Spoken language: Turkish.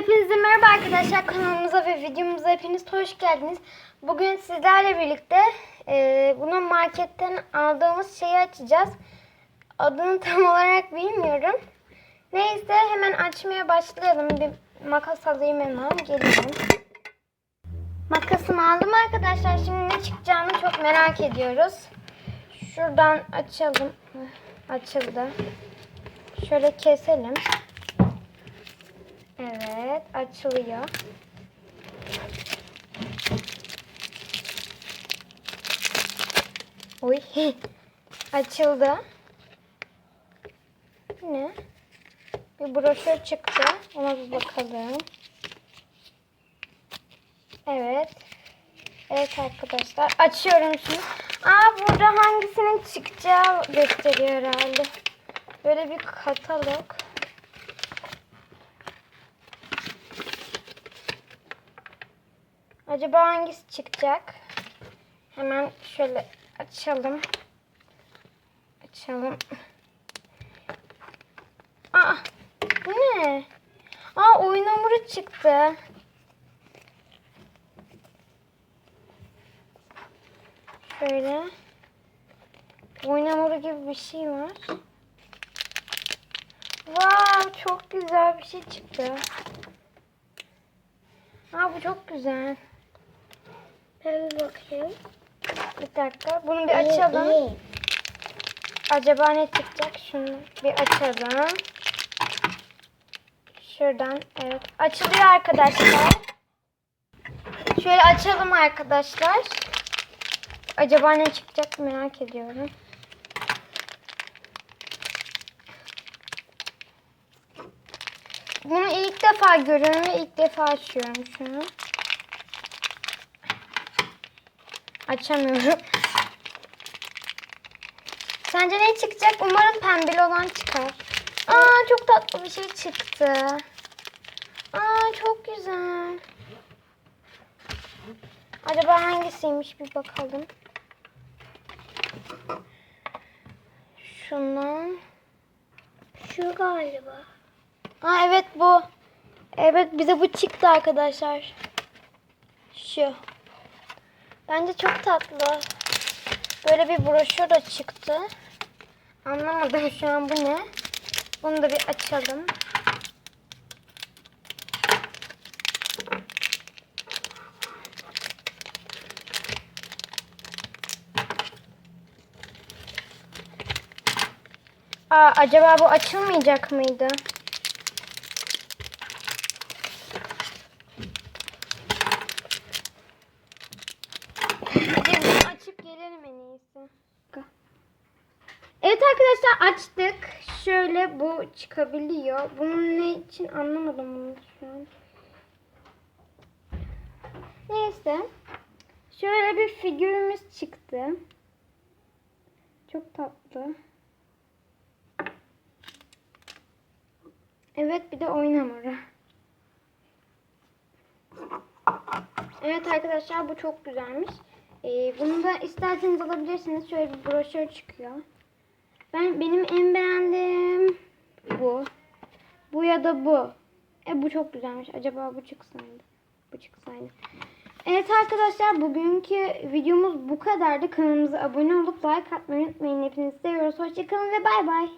Hepinize merhaba arkadaşlar kanalımıza ve videomuza hepiniz hoş geldiniz. Bugün sizlerle birlikte e, bunu marketten aldığımız şeyi açacağız. Adını tam olarak bilmiyorum. Neyse hemen açmaya başlayalım. Bir makas alayım hemen geliyorum. Makasımı aldım arkadaşlar. Şimdi ne çıkacağını çok merak ediyoruz. Şuradan açalım. Açıldı. Şöyle keselim. Evet, açılıyor. Oy, açıldı. Ne? Bir broşür çıktı. Ona bir bakalım. Evet. Evet arkadaşlar. Açıyorum şimdi. Aa burada hangisinin çıkacağı gösteriyor herhalde. Böyle bir katalog. Acaba hangisi çıkacak? Hemen şöyle açalım. Açalım. Aa, bu ne? Aa, oyun hamuru çıktı. Şöyle. Oyun hamuru gibi bir şey var. Wow, çok güzel bir şey çıktı. Aa, bu çok güzel. Ben bir bakayım. Bir dakika. Bunu bir açalım. Acaba ne çıkacak? Şunu bir açalım. Şuradan. Evet. Açılıyor arkadaşlar. Şöyle açalım arkadaşlar. Acaba ne çıkacak merak ediyorum. Bunu ilk defa görüyorum ve ilk defa açıyorum şu an. Açamıyorum. Sence ne çıkacak? Umarım pembeli olan çıkar. Aa çok tatlı bir şey çıktı. Aa çok güzel. Acaba hangisiymiş bir bakalım. Şundan. Şu galiba. Aa evet bu. Evet bize bu çıktı arkadaşlar. Şu. Bence çok tatlı. Böyle bir broşür de çıktı. Anlamadım şu an bu ne. Bunu da bir açalım. Aa, acaba bu açılmayacak mıydı? Arkadaşlar açtık. Şöyle bu çıkabiliyor. Bunun ne için anlamadım bunu şu an. Neyse. Şöyle bir figürümüz çıktı. Çok tatlı. Evet bir de oyun hamuru. Evet arkadaşlar bu çok güzelmiş. Ee, bunu da isterseniz alabilirsiniz. Şöyle bir broşür çıkıyor. Ben benim en beğendiğim bu. Bu ya da bu. E bu çok güzelmiş. Acaba bu çıksaydı. Bu çıksaydı. Evet arkadaşlar bugünkü videomuz bu kadardı. Kanalımıza abone olup like atmayı unutmayın. Hepinizi seviyoruz. Hoşçakalın ve bay bay.